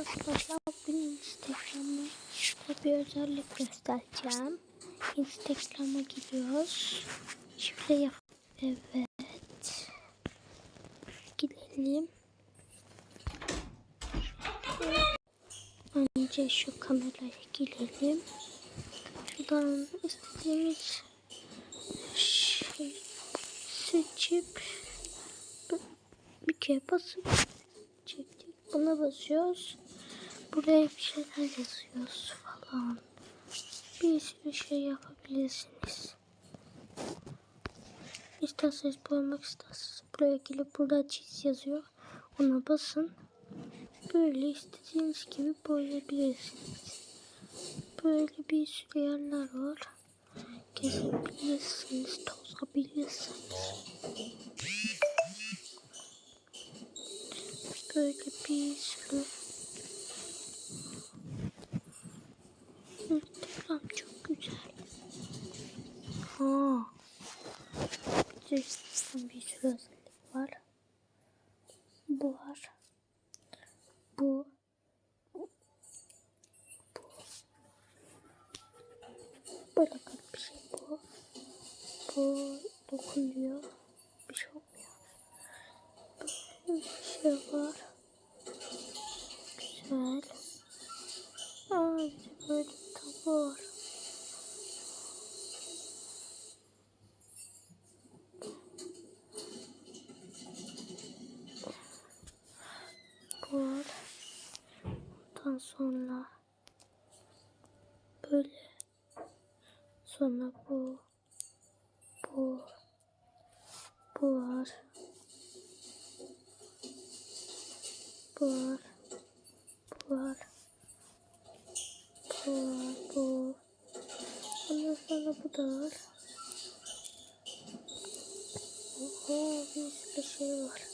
arkadaşlar bugün Instagram'da bir özellik göstereceğim. Instagram'a gidiyoruz. Şöyle yap. Evet. Gidelim. Önce şu kameraya girelim. Şuradan istediğimiz şey seçip bir kere basıp çektik. Buna basıyoruz. Buraya bir şeyler yazıyoruz falan. Bir sürü şey yapabilirsiniz. İsterseniz boyamak isterseniz buraya gelip burada çiz yazıyor. Ona basın. Böyle istediğiniz gibi boyayabilirsiniz. Böyle bir sürü yerler var. Gezebilirsiniz, tozabilirsiniz. Böyle bir sürü Instagram çok güzel. Ha. Instagram bir sürü özellik var. Bu var. Bu. Bu. Böyle bir şey bu. Bu dokunuyor. Bir şey olmuyor. Bir şey var. Böyle bir tablo var. Bu var. Ondan sonra böyle. Sonra bu. Bu. Bu var. Bu var. Bu var bu var bu ondan var Oho bir şey var